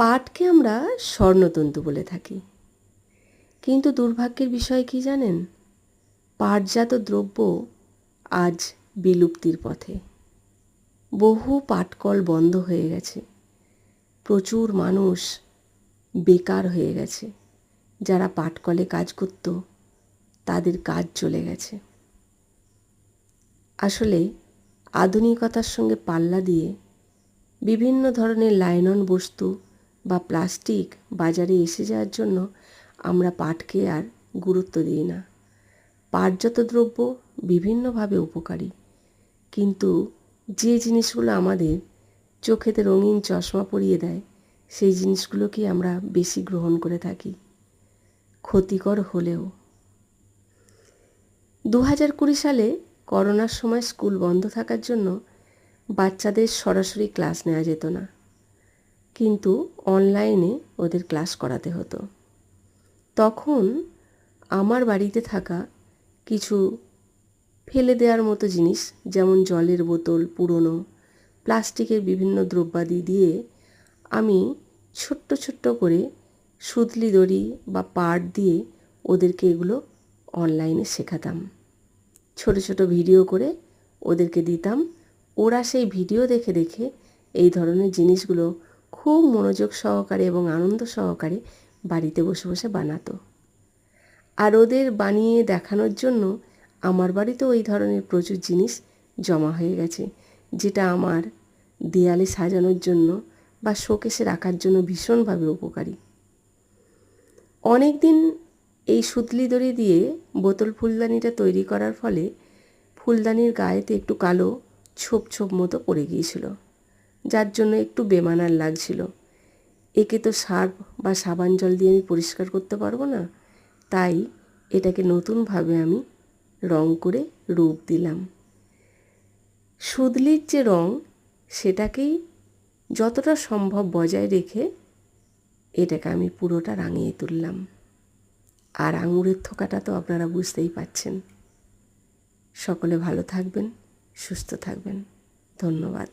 পাটকে আমরা স্বর্ণতন্তু বলে থাকি। কিন্তু দুর্ভাগ্যের বিষয় কি জানেন? পাটজাত দ্রব্য আজ বিলুপ্তির পথে। বহু পাটকল বন্ধ হয়ে গেছে। প্রচুর মানুষ বেকার হয়ে গেছে। যারা পাটকলে কাজ করত, তাদের কাজ চলে গেছে। আসলে আধুনিকতার সঙ্গে পাল্লা দিয়ে বিভিন্ন ধরনের লাইনন বস্তু বা প্লাস্টিক বাজারে এসে যাওয়ার জন্য আমরা পাটকে আর গুরুত্ব দিই না। পাটজাত দ্রব্য বিভিন্নভাবে উপকারী। কিন্তু যে জিনিসগুলো আমাদের চোখেতে রঙিন চশমা পরিয়ে দেয়, সেই জিনিসগুলোকেই আমরা বেশি গ্রহণ করে থাকি। ক্ষতিকর হলেও। দু হাজার কুড়ি সালে করোনার সময় স্কুল বন্ধ থাকার জন্য বাচ্চাদের সরাসরি ক্লাস নেওয়া যেত না। কিন্তু অনলাইনে ওদের ক্লাস করাতে হতো। তখন আমার বাড়িতে থাকা কিছু ফেলে দেওয়ার মতো জিনিস, যেমন জলের বোতল, পুরনো প্লাস্টিকের বিভিন্ন দ্রব্যাদি দিয়ে আমি ছোট্ট ছোট্ট করে সুতলি দড়ি বা পাট দিয়ে ওদেরকে এগুলো অনলাইনে শেখাতাম। ছোট ছোট ভিডিও করে ওদেরকে দিতাম। ওরা সেই ভিডিও দেখে দেখে এই ধরনের জিনিসগুলো খুব মনোযোগ সহকারে এবং আনন্দ সহকারে বাড়িতে বসে বসে বানাতো। আর ওদের বানিয়ে দেখানোর জন্য আমার বাড়িতেও ওই ধরনের প্রচুর জিনিস জমা হয়ে গেছে, যেটা আমার দেয়ালে সাজানোর জন্য বা শোকেসে রাখার জন্য ভীষণভাবে উপকারী। অনেক দিন এই সুতলি দড়ি দিয়ে বোতল ফুলদানিটা তৈরি করার ফলে ফুলদানির গায়েতে একটু কালো ছোপ ছোপ মতো পড়ে গিয়েছিল। যার জন্য একটু বেমানার লাগছিল। একে তো সার্ফ বা সাবান জল দিয়ে আমি পরিষ্কার করতে পারব না। তাই এটাকে নতুনভাবে আমি রং করে রূপ দিলাম। সুদলির যে রং, সেটাকেই যতটা সম্ভব বজায় রেখে এটাকে আমি পুরোটা রাঙিয়ে তুললাম। আর আঙুরের থোকাটা তো আপনারা বুঝতেই পাচ্ছেন। সকলে ভালো থাকবেন, সুস্থ থাকবেন। ধন্যবাদ।